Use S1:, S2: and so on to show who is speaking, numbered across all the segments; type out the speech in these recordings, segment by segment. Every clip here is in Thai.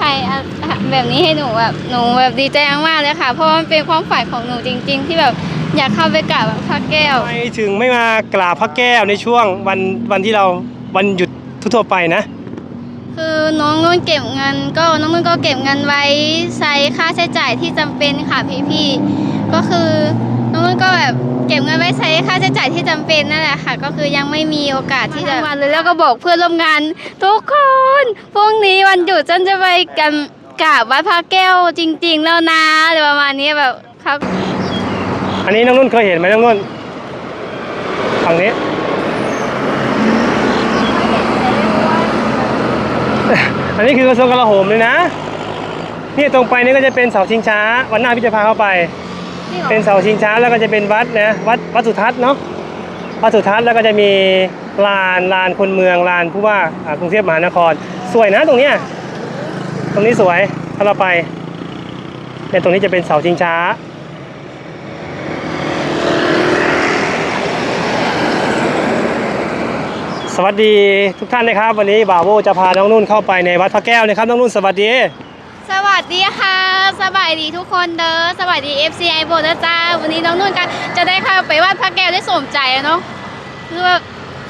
S1: ใครอะแบบนี้ให้หนูแบบหนูแบบดีใจมากๆเลยค่ะ เพราะว่ามันเป็นความฝันของหนูจริง ๆ ที่แบบอยากเข้าไปกราบแบบพระแก้ว
S2: ทำไมถึงไม่มากราบพระแก้วในช่วงวันวันที่เราวันหยุดทั่วๆไปนะ
S1: คือน้องนุ่นเก็บเงิน ก็น้องนุ่นก็เก็บเงินไว้ใช้ค่าใช้จ่ายที่จำเป็นค่ะพี่ๆก็คือ น้องนุ่นก็แบบเก็บเงินไว้ใช้ค่าใช้จ่ายที่จำเป็นนั่นแหละค่ะ ก็คือยังไม่มีโอกาสที่จะมาเลยแล้วก็บอกเพื่อนร่วมงาน ทุกคนพรุ่งนี้วันหยุดฉันจะไปกันกราบวัดพระแก้วจริง ๆ แล้วนะอะไรประมาณนี้แบบครับ
S2: อันนี้น้องนุ่นเคยเห็นไหมน้องนุ่นฝั่งนี้อันนี้คือกระทรวงกลาโหมเลยนะ นี่ตรงไปนี่ก็จะเป็นเสาชิงช้า วันหน้าพี่จะพาเข้าไป เป็นเสาชิงช้าแล้วก็จะเป็นวัดนะวัดวัดสุทัศน์เนาะวัดสุทัศน์แล้วก็จะมีลานลานคนเมืองลานผู้ว่ากรุงเทพมหานคร สวยนะตรงเนี้ยตรงนี้สวยถ้าเราไปเนี่ยตรงนี้จะเป็นเสาชิงช้าสวัสดีทุกท่านนะครับ วันนี้บ่าวโบจะพาน้องนุ่นเข้าไปในวัดพระแก้วนะครับน้องนุ่นสวัสดี
S1: สวัสดีค่ะ สบายดีทุกคนเด้อสวัสดี FCI โบนะจ้า วันนี้น้องนุ่นกันจะได้เข้าไปวัดพระแก้วได้สมใจอะเนาะคือแบบ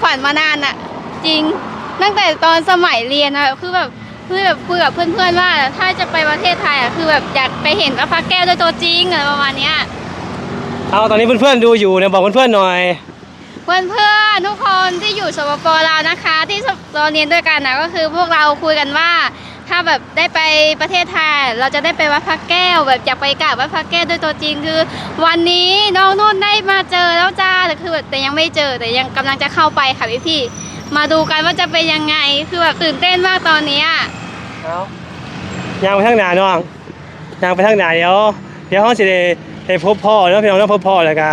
S1: ฝันมานานอะจริงตั้งแต่ตอนสมัยเรียนอะคือแบบคือแบบคุยกับเพื่อนๆว่าถ้าจะไปประเทศไทยอะคือแบบอยากไปเห็นวัดพระแก้วด้วยตัวจริงอะไรประมาณเนี้ย
S2: เอาตอนนี้เพื่อนๆดูอยู่เนี่ยบอกเพื่อนๆหน่อย
S1: เพื่อนๆทุกคนที่อยู่สปปลาวนะคะ ที่เราเรียนด้วยกันนะก็คือพวกเราคุยกันว่า ถ้าแบบได้ไปประเทศไทยเราจะได้ไปวัดพระแก้ว แบบอยากไปกราบวัดพระแก้วด้วยตัวจริงคือ วันนี้น้องนุ่นได้มาเจอแล้วจ้าแต่คือแบบแต่ยังไม่เจอแต่ยังกำลังจะเข้าไปค่ะพี่พี่ๆมาดูกันว่าจะเป็นยังไงคือแบบตื่นเต้นมากตอนนี้อะ
S2: เอายางไปทางไหนน้องยางไปทางไหนเดี๋ยวเดี๋ยวเขาจะได้ได้พบพ่อแล้วพี่น้องแล้วพบพ่อแล้วก็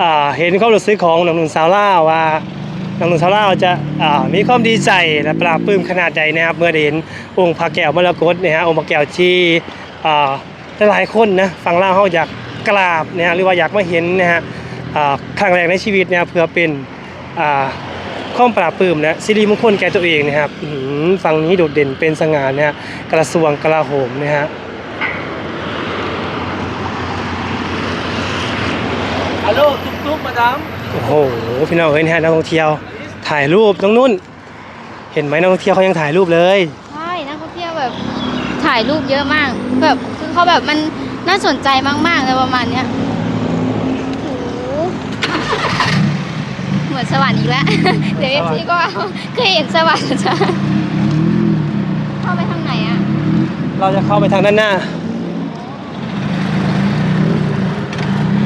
S2: อ่าเห็นความรู้สึกของหนุ่มสาวล่าวา ว่าหนุ่มๆสาวล่าวจะามีความดีใจและปลาบปลื้มขนาดใดนะครับเมื่อได้เห็นองค์พระแก้วมรกตนะฮะองค์พระแก้วที่หลายคนนะฝั่งล่าเขาอยากกราบนะฮะหรือว่าอยากมาเห็นนะฮะครั้งแรกในชีวิตนะเพื่อเป็นอ่าความปราบปลื้มและสิริมงคลแก่ตัวเองนะครับฝั่งนี้โดดเด่นเป็นสง่านะฮะกระทรวงกลาโหมนะฮะ
S3: ฮัลโหลตุ๊กตุ๊กมาดาม
S2: โอ้โหพี่น้องเอ้ยนะฮะนักท่องเที่ยว ถ่ายรูปน้องนุ่นเห็นไหมนักท่องเที่ยวเขายังถ่ายรูปเลย
S1: ใช่นักท่องเที่ยวแบบถ่ายรูปเยอะมาก แบบคือเขาแบบมันน่าสนใจมากๆเลยประมาณเนี้ยโอ้โหเหมือนสวรรค์อีกแล้ว เดี๋ยวเอฟซีก็เอาเคยเห็นสวรรค์จ้ะเข้าไปทางไหนอะ
S2: เราจะเข้าไปทางด้านหน้า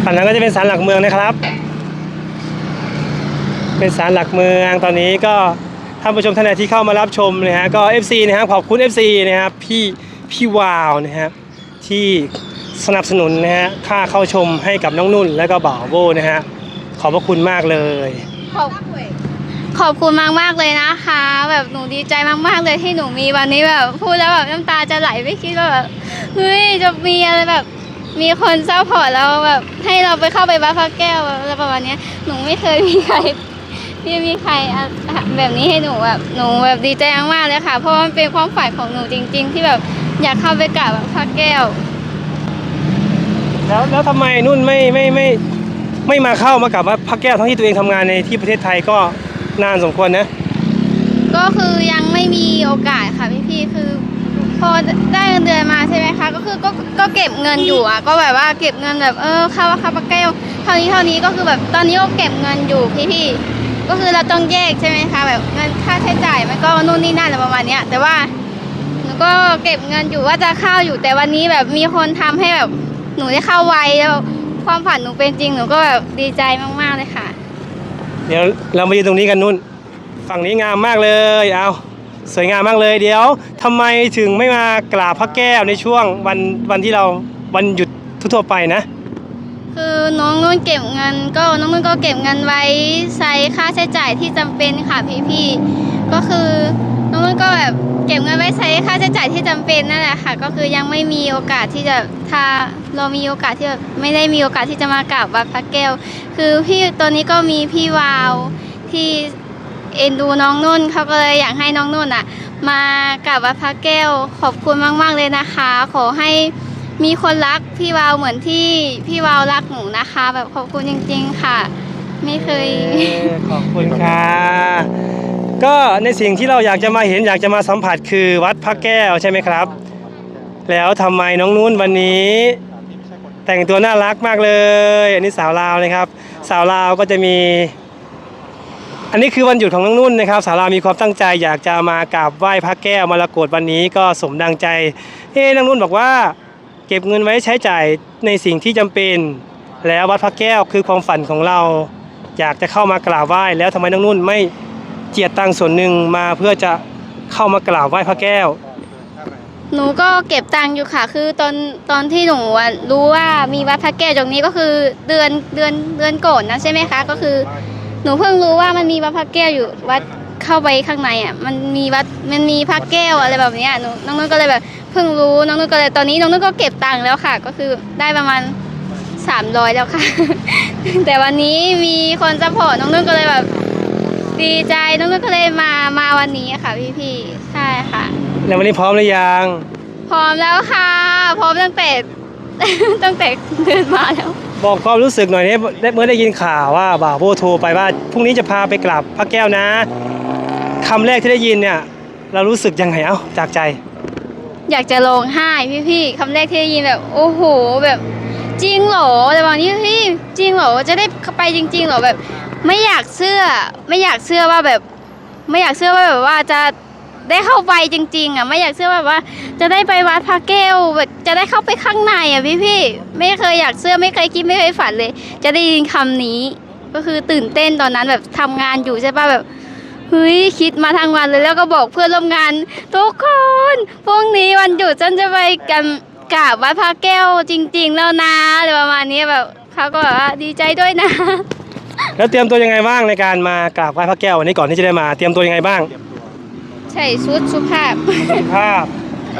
S2: ฝั่งนั้นก็จะเป็นศาลหลักเมืองนะครับ เป็นศาลหลักเมืองตอนนี้ก็ท่านผู้ชมท่านใดที่เข้ามารับชมนะฮะก็ FC นะครับขอบคุณ FC นะครับพี่พี่วาวนะครับที่สนับสนุนนะฮะค่าเข้าชมให้กับน้องนุ่นและก็บ่าวโบนะฮะขอบพระคุณมากเลย
S1: ขอบขอบคุณมากมากเลยนะคะ แบบหนูดีใจมากๆเลยที่หนูมีวันนี้แบบพูดแล้วแบบน้ำตาจะไหลไม่คิดว่าแบบเฮ้ยจะมีอะไรแบบมีคนซัพพอร์ตเราแบบให้เราไปเข้าไปวัดพระแก้วอะไรประมาณนี้หนูไม่เคยมีใคร ที่มีใครอะแบบนี้ให้หนูแบบหนูแบบดีใจมากๆเลยค่ะ เพราะว่ามันเป็นความฝันของหนูจริง ๆ ที่แบบอยากเข้าไปกราบวัดพระแก้ว
S2: แล้วแล้วทำไมนุ่นไม่ไม่ไม่ไม่มาเข้ามากับว่าพระแก้วทั้งที่ตัวเองทำงานในที่ประเทศไทยก็นานสมควรนะ
S1: ก็คือยังไม่มีโอกาสค่ะพี่ๆคือ พอได้เงินเดือนมาใช่ไหมคะ ก็คือก็ก็เก็บเงินอยู่อะ ก็แบบว่าเก็บเงินแบบเออค่าว่าค่าปลาแก้วเท่านี้เท่านี้ก็คือแบบตอนนี้ก็เก็บเงินอยู่พี่ๆ ก็คือเราต้องแยกใช่ไหมคะแบบเงินค่าใช้จ่ายมันก็นู่นนี่นั่นอะไรประมาณเนี้ย แต่ว่าหนูก็เก็บเงินอยู่ว่าจะเข้าอยู่แต่วันนี้แบบมีคนทำให้แบบหนูได้เข้าไวแล้วความฝันหนูเป็นจริงหนูก็แบบดีใจมากๆเลยค่ะ
S2: เดี๋ยวเรามายืนตรงนี้กันนุ่น ฝั่งนี้งามมากเลยเอาสวยงามมากเลย เดี๋ยวทำไมถึงไม่มากราบพระแก้วในช่วงวันวันที่เราวันหยุดทั่วไปนะ
S1: คือน้องนุ่นเก็บเงิน ก็น้องนุ่นก็เก็บเงินไว้ใช้ค่าใช้จ่ายที่จำเป็นค่ะพี่ๆก็คือน้องนุ่นก็แบบเก็บเงินไว้ใช้ค่าใช้จ่ายที่จำเป็นนั่นแหละค่ะ ก็คือยังไม่มีโอกาสที่จะถ้าเรามีโอกาสที่แบบไม่ได้มีโอกาสที่จะมากราบวัดพระแก้ว คือพี่ตอนนี้ก็มีพี่วาวที่เอ็นดูน้องนุ่นเขาก็เลยอยากให้น้องนุ่นอะ มากราบวัดพระแก้วขอบคุณมาก ๆเลยนะคะ ขอให้ มีคนรักพี่วาวเหมือนที่พี่วาวรักหนูนะคะ แบบขอบคุณจริง ๆค่ะ ไม่เคย
S2: เออขอบคุณค่ะก็ในสิ่งที่เราอยากจะมาเห็นอยากจะมาสัมผัสคือวัดพระแก้วใช่ไหมครับ แล้วทำไมน้องนุ่นวันนี้ แต่งตัวน่ารักมากเลย อันนี้สาวลาวนะครับ สาวลาวก็จะมี อันนี้คือวันหยุดของน้องนุ่นนะครับ สาวลาวมีความตั้งใจ อยากจะมากราบไหว้พระแก้วมรกตวันนี้ก็สมดังใจเฮ้น้องนุ่นบอกว่า เก็บเงินไว้ใช้จ่ายในสิ่งที่จำเป็น แล้ววัดพระแก้วคือความฝันของเรา อยากจะเข้ามากราบไหว้ แล้วทำไมน้องนุ่นไม่เจียดตังค์ส่วนหนึ่งมาเพื่อจะเข้ามากราบไหว้พระแก้ว
S1: หนูก็เก็บตังค์อยู่ค่ะ คือตอนตอนที่หนูรู้ว่ามีวัดพระแก้วตรงนี้ก็คือเดือนเดือนเดือนก่อนนะใช่ไหมคะ ก็คือ หนูเพิ่งรู้ว่ามันมีวัดพระแก้วอยู่วัด เข้าไปข้างในอะมันมีวัดมันมีพระแก้วอะไรแบบเนี้ยหนูน้องนุ่นก็เลยแบบเพิ่งรู้น้องนุ่นก็เลยตอนนี้น้องนุ่นก็เก็บตังค์แล้วค่ะ ก็คือได้ประมาณ300แล้วค่ะ แต่วันนี้มีคนซัพพอร์ตน้องนุ่นก็เลยแบบดีใจน้องนุ่นก็เลยมามาวันนี้ค่ะพี่ๆใช่ค่ะ
S2: แล้ววันนี้พร้อมหรือยัง
S1: พร้อมแล้วค่ะ พร้อมตั้งแต่ ตั้งแต่เดินมาแล้ว
S2: บอกความรู้สึกหน่อยเนี่ยได้เมื่อได้ยินข่าวว่าบ่าวโบโทรไปว่าพรุ่งนี้จะพาไปกราบพระแก้วนะ คำแรกที่ได้ยินเนี่ย เรารู้สึกยังไงเอ้าจากใจ
S1: อยากจะร้องไห้พี่ๆคำแรกที่ได้ยินแบบโอ้โหแบบ จริงเหรอแต่บางทีพี่จริงเหรอจะได้ไปจริง ๆเหรอแบบ ไม่อยากเชื่อ ไม่อยากเชื่อว่าแบบ ไม่อยากเชื่อว่าแบบว่าจะได้เข้าไปจริง ๆอะไม่อยากเชื่อว่าแบบว่า จะได้ไปวัดพระแก้วแบบจะได้เข้าไปข้างในอะพี่ๆไม่เคยอยากเชื่อไม่เคยคิดไม่เคยฝันเลย จะได้ยินคำนี้ ก็คือตื่นเต้นตอนนั้นแบบทำงานอยู่ใช่ป่ะแบบ เฮ้ยคิดมาทั้งวันเลยแล้วก็บอกเพื่อนร่วมงาน ทุกคนพรุ่งนี้วันหยุดฉันจะไปกันกราบวัดพระแก้วจริง ๆ แล้วนะอะไรประมาณนี้แบบเขาก็แบบว่าดีใจด้วยนะ
S2: แล้วเตรียมตัวยังไงบ้างในการมากราบไหว้พระแก้ววันนี้ก่อนที่จะได้มาเตรียมตัวยังไงบ้าง
S1: ใส่ชุดสุภาพ
S2: ภาพ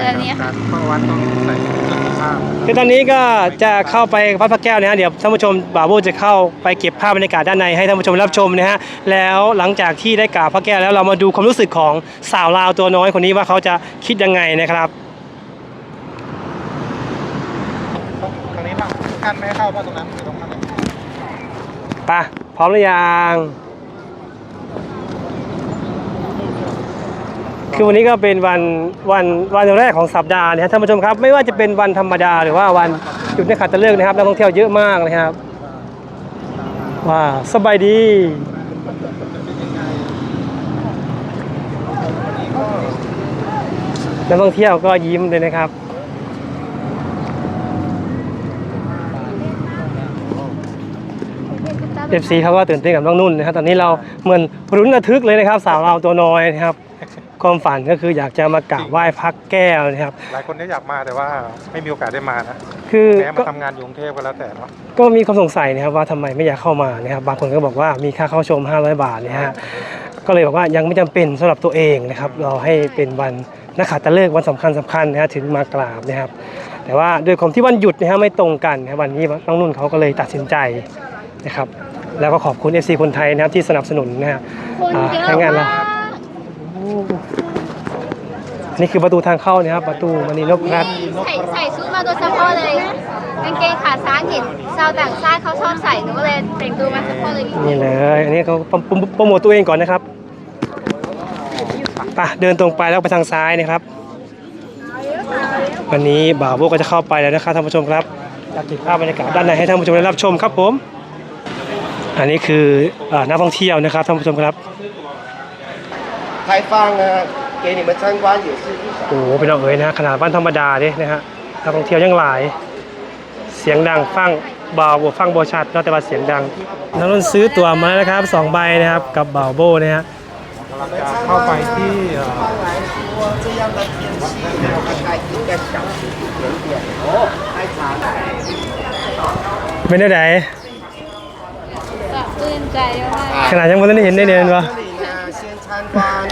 S1: อันนี้ค่ะ
S3: เข้าวัดต้องใส่ชุดสุภาพ
S2: คือตอนนี้ก็จะเข้าไปวัดพระแก้วนะฮะเดี๋ยวท่านผู้ชมบ่าวโบจะเข้าไปเก็บภาพบรรยากาศด้านในให้ท่านผู้ชมรับชมนะฮะแล้วหลังจากที่ได้กราบพระแก้วแล้วเรามาดูความรู้สึกของสาวลาวตัวน้อยคนนี้ว่าเขาจะคิดยังไงนะครับ
S3: ตรงนี้ป่ะกั้นไม่ให้เข้าป่ะตรงนั้นหรือตรงนั้น
S2: ไปะพร้อมหรือยัง คือวันนี้ก็เป็นวันวันวันแรกของสัปดาห์นะครับท่านผู้ชมครับ ไม่ว่าจะเป็นวันธรรมดาหรือว่าวันหยุดในขัตฤกษ์นะครับนักท่องเที่ยวเยอะมากนะครับว้าสบายดีนักท่องเที่ยวก็ยิ้มเลยนะครับเอฟซีเขาก็ตื่นเต้นกับน้องนุ่นนะครับตอนนี้เราเหมือนรุ้นระทึกเลยนะครับ สาวเราตัวน้อยนะครับ ความฝันก็คืออยากจะมากราบไหว้พักแก้วนะครับ
S3: หลายคนก็อยากมาแต่ว่าไม่มีโอกาสได้มานะ
S2: คือ
S3: แม้
S2: ก็
S3: มาทำงานอยู่กรุงเทพก็แล้วแต่เนาะ
S2: ก็มีความสงสัยนะครับว่าทำไมไม่อยากเข้ามานะครับบางคนก็บอกว่ามีค่าเข้าชม 500 บาทนะฮะก็เลยบอกว่ายังไม่จำเป็นสำหรับตัวเองนะครับเราให้เป็นวันนักขัตฤกษ์วันสำคัญสำคัญนะฮะถึงมากราบนะครับ แต่ว่าด้วยความที่วันหยุดนะฮะไม่ตรงกันนะครับวันนี้น้องนุ่นเขาก็เลยตัดสินใจนะครับ แล้วก็ขอบคุณ FC คนไทยนะครับที่สนับสนุนนะฮะ
S1: คน
S2: อ่า
S1: เยอะ
S2: ให้งานเรา
S1: มาก
S2: นี่คือประตูทางเข้านะครับประตูมณีนพรัตน์
S1: ใส่ใส่ชุดมาโดยเฉพาะเลยกางเกงขาสั้นเห็นชาวต่างชาติเขาชอบใส่หนูก็เลยแต่งตัวมาเฉพาะเลย
S2: นี่เลยอันนี้เขาโปรโมโปรโมทตัวเองก่อนนะครับไปเดินตรงไปแล้วไปทางซ้ายนะครับ วันนี้บ่าวโบก็จะเข้าไปแล้วนะครับท่านผู้ชมครับอยากเก็บภาพบรรยากาศด้านในให้ท่านผู้ชมได้รับชมครับผม อันนี้คืออ่านักท่องเที่ยวนะครับท่านผู้ชมครับ
S4: 开放啊，给你们参观也是一
S2: โอ้โหเป็นเอาเอ๋ยนะฮะขนาดบ้านธรรมดาเนี่ยนะฮะนักท่องเที่ยวยังหลาย เสียงดังฟังเบาฟังโบชัดเนอะแต่ว่าเสียงดังนักนนซื้อตั๋วมาแล้วนะครับสองใบนะครับกับบ่าวโบนะฮะ
S3: กำลังจะเข้าไปที่เอ่อ
S4: 来说这样的天气，大概一个小时一点点哦，太长了。
S2: เป็นได้ไหน
S1: ปลื้มใจมาก
S2: ขนาดยังไม่ได้เห็นได้เดินวะ
S4: 这里呢，先参观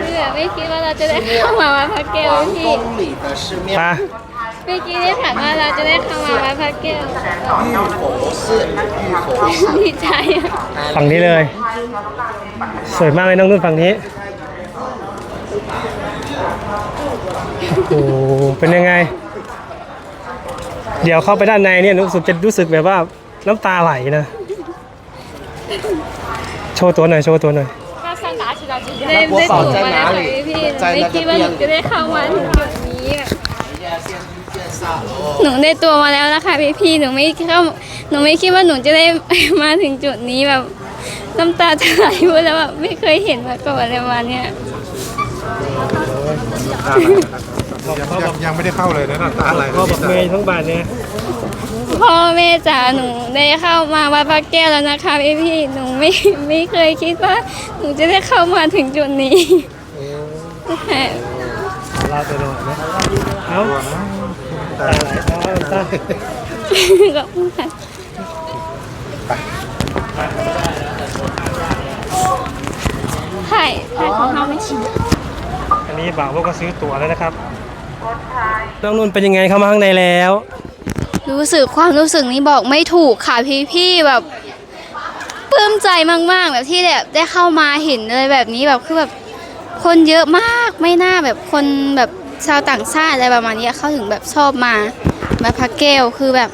S1: คือแไม่คิดว่าเราจะได้เข้ามาวัดพระแก้วพี่
S2: ไป
S1: ไม่คิดได้ผ่านว่าเราจะได้เข้ามาวัดพระแก้วดีใจอะ
S2: ฝั่งนี้เลย สวยมากเลยน้องนุ่นฝั่งนี้โอ้โหเป็นยังไง เดี๋ยวเข้าไปด้านในเนี่ยรู้สึกจะรู้สึกแบบว่าน้ำตาไหลนะ โชว์ตัวหน่อย โชว์ตัวหน่อย
S1: ได้ได้ตั๋วมาแล้วค่ะพี่ไม่คิดว่าหนูจะได้เข้ามาถึงจุดนี้อะหนูได้ตัวมาแล้วนะคะพี่พี่หนูไม่เข้าหนูไม่คิดว่าหนูจะได้มาถึงจุดนี้แบบน้ำตาจะไหลพูดแล้วแบบไม่เคยเห็นมาก่อนเลยวันเนี้ย
S3: ยังยังไม่ได้เข้าเลยนะน้ำตาไหล
S2: พ่อบอกเมย์ทั้งบานเนี่ย
S1: พ่อแม่จ๋าหนูได้เข้ามาวัดพระแก้วแล้วนะคะพี่พี่ๆหนูไม่ไม่เคยคิดว่า หนูจะได้เข้ามาถึงจุดนี้
S2: เราตัวหน่อยนะเอ้า
S3: แต่
S2: ตาไหลเอาตา
S1: ขอบคุณค่ะใช่ใช่ของเขาไม่ชิน
S2: อันนี้บ่าวพวกก็ซื้อตั๋วแล้วนะครับน้องนุ่นเป็นยังไงเข้ามาข้างในแล้ว
S1: รู้สึกความรู้สึกนี้บอกไม่ถูกค่ะพี่พี่ๆแบบปลื้มใจมากๆ แบบที่แบบได้เข้ามาเห็นเลยแบบนี้แบบคือแบบคนเยอะมากไม่น่าแบบคนแบบชาวต่างชาติอะไรประมาณนี้เขาถึงแบบชอบมามาพักแก้วคือแบบ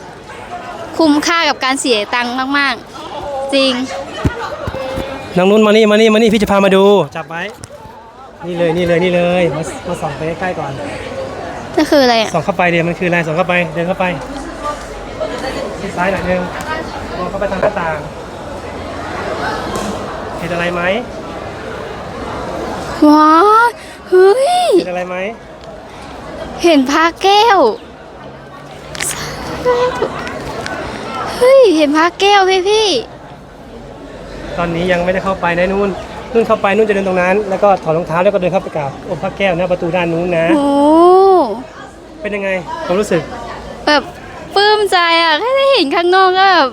S1: คุ้มค่ากับการเสียตังค์มากๆ จริง
S2: น้องนุ่นมานี่มานี่มานี่พี่จะพามาดู จับไว้ นี่เลยนี่เลยนี่เลยมามาส่องไปใกล้ๆก่อน
S1: นั่นคืออะไรอะ
S2: ส่องเข้าไปเดี๋ยวมันคืออะไรส่องเข้าไปเดินเข้าไปที่ ซ้ายหน่อยนึงมองเข้าไปทางหน้าต่าง เห็นอะไรไหม
S1: ว้าวเฮ้ย
S2: เห็นอะไรไหม
S1: เห็นพระแก้ว เฮ้ย เห็นพระแก้วพี่พี่
S2: ตอนนี้ยังไม่ได้เข้าไปนะนู่นนู่นเข้าไปนู่นจะเดินตรงนั้น แล้วก็ถอดรองเท้าแล้วก็เดินเข้าไปกราบองค์พระแก้วหน้าประตูด้านนู้นนะ
S1: โอ้
S2: เป็นยังไงความรู้สึก
S1: แบบปลื้ มใจอะแค่ได้เห็นข้างนอกก็แบบ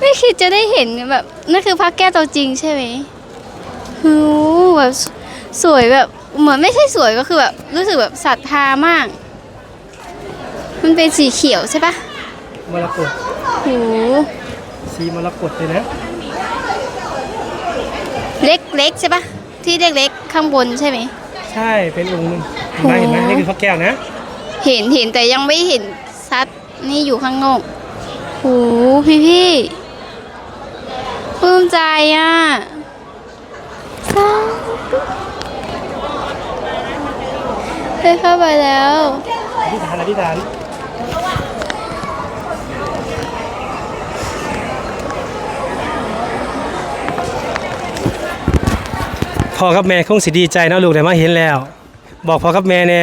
S1: ไม่คิดจะได้เห็นแบบนั่นคือพระแก้วตัวจริงใช่ไหมโอ้แบบสวยแบบเหมือนไม่ใช่สวยก็คือแบบรู้สึกแบบศรัทธามาก มันเป็นสีเขียวใช่ปะ
S2: มรกต
S1: โอ้
S2: สีมรกตเลยนะ
S1: เล็กเล็กใช่ปะที่เล็กเล็กๆข้างบนใช่ไหม
S2: ใช่เป็นองค์หนึงเห็นไหมเห็นไหมนี่คือพระแก้วนะ
S1: เห็นเห็นแต่ยังไม่เห็น ซัดนี่อยู่ข้างนอกโหพี่พี่ปลื้มใจอะสาธุได้เข้าไปแล้ว
S2: อธิษฐานอธิษฐานพ่อกับแม่คงสิดีใจเนาะลูกได้มาเห็นแล้ว บอกพ่อกับแม่แน่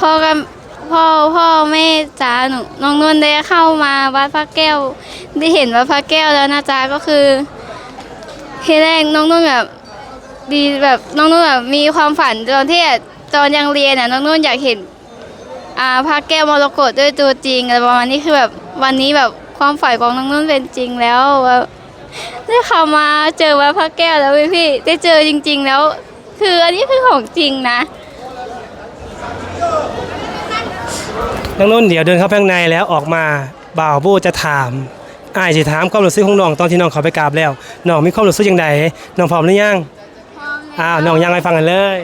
S1: พ่อกับ พ่อพ่อแม่จ๋าหนูน้องนุ่นได้เข้ามาวัดพระแก้ว ได้เห็นวัดพระแก้วแล้วนะจ๊ะก็คือทีแรกน้องนุ่นแบบดีแบบน้องนุ่นแบบมีความฝันตอนที่ตอนยังเรียนอะน้องนุ่นอยากเห็นอ่าพระแก้วมรกตด้วยตัวจริงอะไรประมาณนี้คือแบบวันนี้แบบความฝันของน้องนุ่นเป็นจริงแล้วแบบได้เข้ามาเจอวัดพระแก้วแล้วพี่พี่ได้เจอจริง ๆ แล้ว คืออันนี้คือของจริงนะ
S2: น้องนุ่นเดี๋ยวเดินเข้าไปข้างในแล้วออกมาบ่าวบูจะถามอ้ายสิถามความรู้สึกของน้องตอนที่น้องเขาไปกราบแล้วน้องมีความรู้สึกยังไงน้องพร้อมหรือยังอ้าวน้องยังไปฟังกันเลย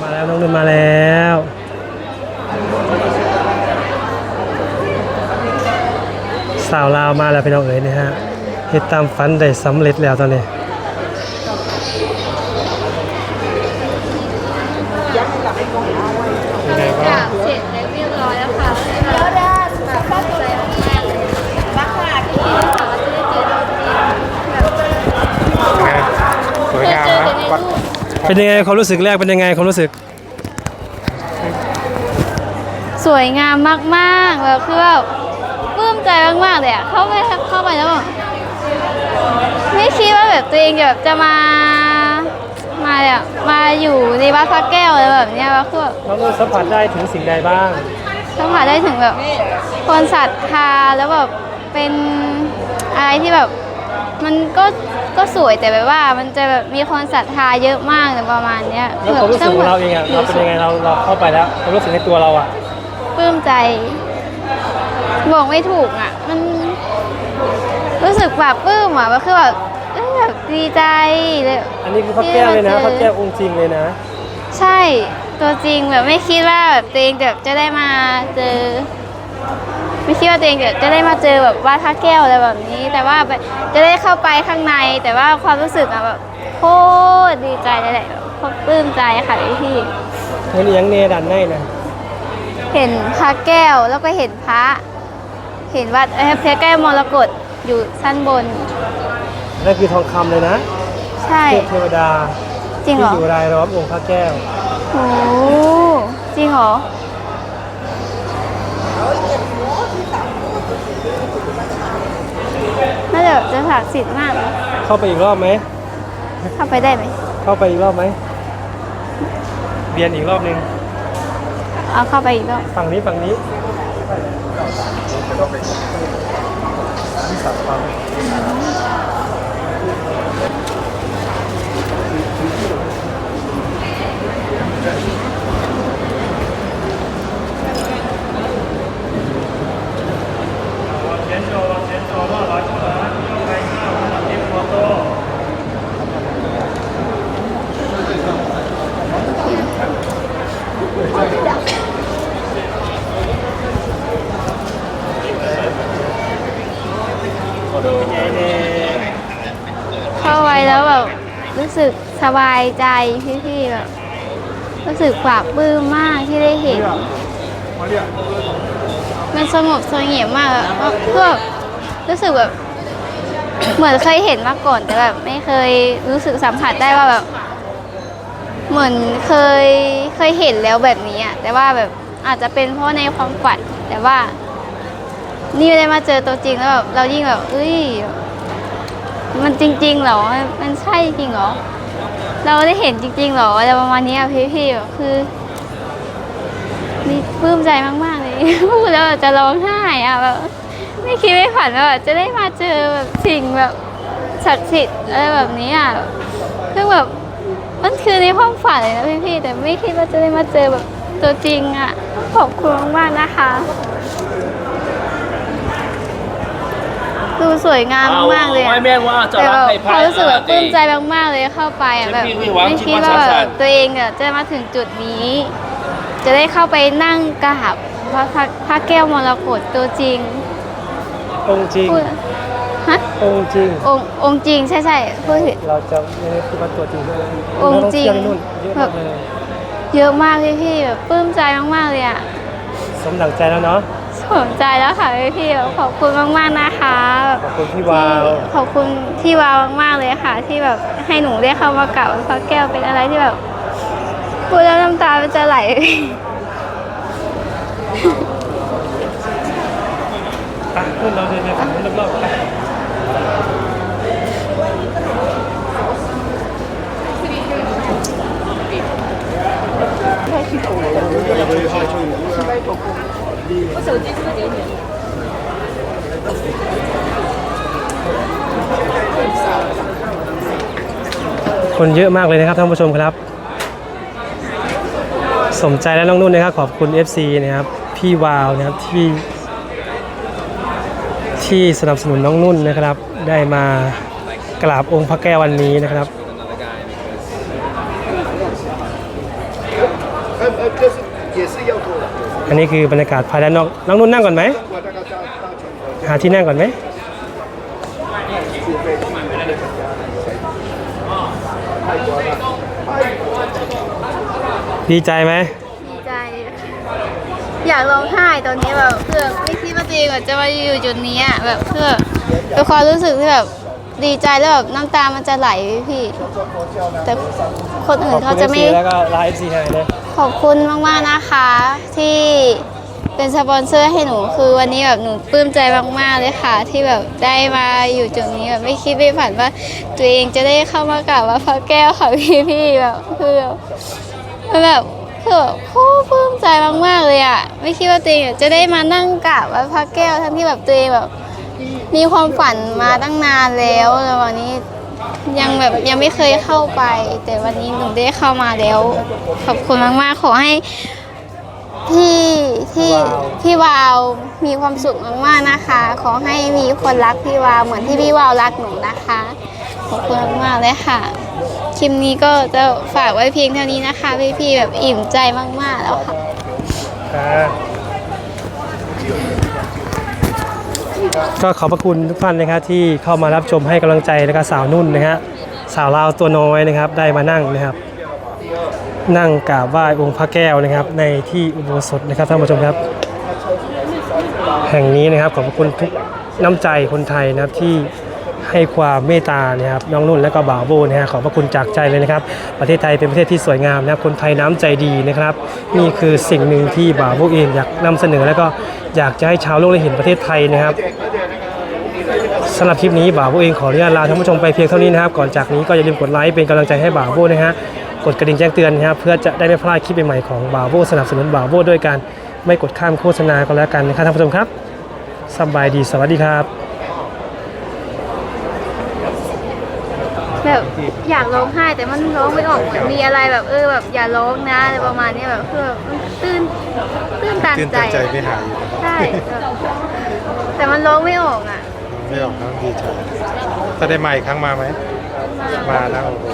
S2: มาแล้วน้องนุ่นมาแล้วสาวลาวมาแล้วพี่น้องเอ๋ยนะฮะเฮ็ดตามฝันได้สำเร็จแล้วตอนนี้
S1: กราบเสร็จแล้วเรียบร้อยแล้วค่ะแล้วได้แบบตั้งใจมากๆเลยรักค่ะที่ค่ะว่าจะได้เจอเราจริงแบบ
S3: สวยงาม
S1: เจอ
S3: นะ
S1: แต่ใน
S3: วัด
S1: รูป
S2: เป็นยังไงความรู้สึกแรกเป็นยังไงความรู้สึก
S1: สวยงามมากๆแบบคือแบบปลื้มใจมากๆเลยอะเข้าไปเข้าไปแล้วแบบไม่คิดว่าแบบตัวเองจะแบบจะมา มาแบบมาอยู่ในวัดพระแก้วอะไรแบบเนี้ยว่าคือแบบ
S2: น้องนุ่นสัมผัสได้ถึงสิ่งใดบ้าง
S1: สัมผัสได้ถึงแบบคนศรัทธาแล้วแบบเป็นอะไรที่แบบ มันก็ก็สวยแต่แบบว่า มันจะแบบมีคนศรัทธาเยอะมากแต่ประมาณเนี้ย
S2: แล้วความรู้สึกของเราเองอะเราเป็นยังไงเราเราเข้าไปแล้วความรู้สึกในตัวเราอะ
S1: ปลื้มใจบอกไม่ถูกอะ มัน รู้สึกแบบปลื้มอะก็คือแบบเอ้ย แบแบบดีใจเลย
S2: อันนี้คือพระแก้วเลยนะพระแก้วองค์จริงเลยนะ
S1: ใช่ตัวจริงแบบไม่คิดว่าแบบตัวเองแบบจะได้มาเจอ ไม่คิดว่าตัวเองจะจะได้มาเจอแบบวาดพระแก้วอะไรแบบนี้ แต่ว่าแบบจะได้เข้าไปข้างใน แต่ว่าความรู้สึกอะแบบโคตรดีใจเลยแหละโคตรปลื้มใจค่ะพี่
S2: เห็นอยังเนดันได้นะ
S1: เห็นพระแก้วแล้วก็เห็นพระ เห็นวัดเอ้ยพระแก้วมรกตอยู่ชั้นบน
S2: นั่นคือทองคำเลยนะ
S1: ใช่
S2: เทพเทวดา
S1: จริงเหรอ
S2: ที่อยู่รายล้อมองค์พระแก้ว
S1: โอ้จริงเหรอ น่าจะจะศักดิ์สิทธิ์มาก
S2: เข้าไปอีกรอบไหม
S1: เข้าไปได้ไหม
S2: เข้าไปอีกรอบไหมเบียนอีกรอบหนึ่ง
S1: เอาเข้าไปอีกรอบ
S2: ฝั่งนี้ฝั่งนี้ใหญ่เน่
S1: เข้าไปแล้วแบบรู้ สบายใจพี่ๆแบบรู้สึกปลาบปลื้มมากที่ได้เห็น มันสงบเสงี่ยมมากอะเพราะเพื่อรู้สึกแบบ เหมือนเคยเห็นมาก่อน แต่แบบไม่เคยรู้สึกสัมผัสได้ว่าแบบ เหมือนเคยเคยเห็นแล้วแบบนี้อะแต่ว่าแบบอาจจะเป็นเพราะในความฝันแต่ว่า นี่ได้มาเจอตัวจริงแล้วแบบเรายิ่งแบบเอ้ย มันจริงๆเหรอ มันใช่จริงเหรอ เราได้เห็นจริงๆหรออะไรประมาณนี้อะพี่ๆคือนี่ปลื้มใจมากๆเลยพูดแล้วจะร้องไห้อะแบบไม่คิดไม่ฝันว่าจะได้มาเจอแบบสิ่งแบบศักดิ์สิทธิ์อะไรแบบนี้อะคือแบบมันคือในความฝันเลยนะพี่ๆแต่ไม่คิดว่าจะได้มาเจอแบบตัวจริงอะขอบคุณมากๆนะคะ ดูสวยงามมากๆเลยอะ
S4: ไม่แม่งว่าจะ
S1: แต่
S4: รั
S1: แบ
S4: ก
S1: บ
S4: ให้
S1: ความรู้สึกแบบปลื้มใจมากๆเลยเข้าไปอะแบบ
S4: ฉันมีหวัง
S1: ไม่คิด
S4: ที่
S1: ว่า
S4: ว่า
S1: แบ
S4: ฉัน
S1: บตัวเองอะจะมาถึงจุดนี้ จะได้เข้าไปนั่งกราบพระพระพระแก้วมรกตตัวจริง
S2: องค์จริง
S1: พูดฮะ
S2: องค์จริง
S1: องค์องค์จริงใช่ใช่พูดผิด
S2: เราจะไม่ได้พูดว่าตัวจริงด้วย
S1: องค์จริง
S2: นักท่อเที่ยวที่นู่นเยอะมากเลย
S1: เยอะมากพี่พี่ๆแบบปลื้มใจมากๆเลยอะ
S2: สมดังใจแล้วเนาะ
S1: สนใจแล้วค่ะพี่พี่ๆแบบขอบคุณมากๆนะคะแบบ
S2: ขอบคุณพี่วาว
S1: ที่ขอบคุณที่วาวมากๆเลยค่ะ ที่แบบให้หนูได้เข้ามากราบพระแก้วเป็นอะไรที่แบบพูดแล้วน้ำตามันจะไหล
S2: ไปขึ้นเราเดินไปฝั่งนู้นรอบๆไป คนเยอะมากเลยนะครับท่านผู้ชมครับ สมใจและน้องนุ่นนะครับ ขอบคุณ FC นะครับพี่วาวนะครับที่ที่สนับสนุนน้องนุ่นนะครับ ได้มากราบองค์พระแก้ววันนี้นะครับ นนี้คือบรรยากาศภายด้านนอก น้องนุ่นนั่งก่อนไหม หาที่นั่งก่อนไหม ดีใจไหม
S1: ดีใจ อยากร้องไห้ตอนนี้แบบเพื่อไม่คิดว่าตัวเองแบบจะมาอยู่จุดนี้แบบเพื่อเป็นความรู้สึกที่แบบดีใจแล้วแบบน้ำตามันจะไหลพี่ แต่คนอื่
S2: น
S1: เขาจะไม่
S2: แล้วก็ไลฟ์ซีไฮเลย
S1: ขอบคุณมากๆนะคะที่เป็นสปอนเซอร์ให้หนูคือวันนี้แบบหนูปลื้มใจมากๆเลยค่ะ ที่แบบได้มาอยู่จุดนี้แบบไม่คิดไม่ฝันว่า ตัวเองจะได้เข้ามากราบว่าพระแก้วค่ะพี่ๆแบบคือแบบมันแบบคือแบบโคตรปลื้มใจมากๆเลยอะไม่คิดว่าตัวเองจะได้มานั่งกราบว่าพระแก้วทั้งที่แบบตัวเองแบบมีความฝันมาตั้งนานแล้วแต่วันนี้ ยังแบบยังไม่เคยเข้าไป แต่วันนี้หนูได้เข้ามาแล้ว ขอบคุณมากๆ ขอให้พี่ที่พี่วาวมีความสุขมากๆนะคะ ขอให้มีคนรักพี่วาวเหมือนที่พี่วาวรักหนูนะคะ ขอบคุณมากๆเลยค่ะคลิปนี้ก็จะฝากไว้เพียงเท่านี้นะคะ พี่ๆแบบอิ่มใจมากๆแล้วค่ะ
S2: ก็ขอบพระคุณทุกท่านนะครับที่เข้ามารับชมให้กำลังใจนะครับสาวนุ่นนะฮะสาวลาวตัวน้อยนะครับ ได้มานั่งนะครับ นั่งกราบไหว้องค์พระแก้วนะครับ ในที่อุโบสถนะครับท่านผู้ชมครับ แห่งนี้นะครับขอบพระคุณทุกน้ำใจคนไทยนะครับที่ ให้ความเมตตานะครับน้องนุ่นและก็บ่าวโบนะฮะขอบพระคุณจากใจเลยนะครับ ประเทศไทยเป็นประเทศที่สวยงามนะครับคนไทยน้ำใจดีนะครับ นี่คือสิ่งหนึ่งที่บ่าวโบเองอยากนำเสนอแล้วก็อยากจะให้ชาวโลกได้เห็นประเทศไทยนะครับสำหรับคลิปนี้บ่าวโบเองขออนุญาตลาท่านผู้ชมไปเพียงเท่านี้นะครับก่อนจากนี้ก็อย่าลืมกดไลค์เป็นกำลังใจให้บ่าวโบนะฮะกดกระดิ่งแจ้งเตือนนะครับเพื่อจะได้ไม่พลาดคลิปใหม่ๆของบ่าวโบสนับสนุนบ่าวโบด้วยการไม่กดข้ามโฆษณาก็แล้วกันนะครับท่านผู้ชมครับสบายดีสวัสดีครับ
S1: แบบอยากร้องไห้แต่มันร้องไม่ออกเหมือนมีอะไรแบบเออแบบอย่าร้องนะอะไรประมาณเนี้ยแบบคือแบบมันตื้นตื้นตัน
S3: ตื่น
S1: ใจ
S3: ตันใจไม่หาย
S1: ใช่แบบแต่มันร้องไม่ออกอะ
S3: ไม่ออกทั้งดีใจถ้าได้มาอีกครั้งมาไหมมาแล้วโอ้โห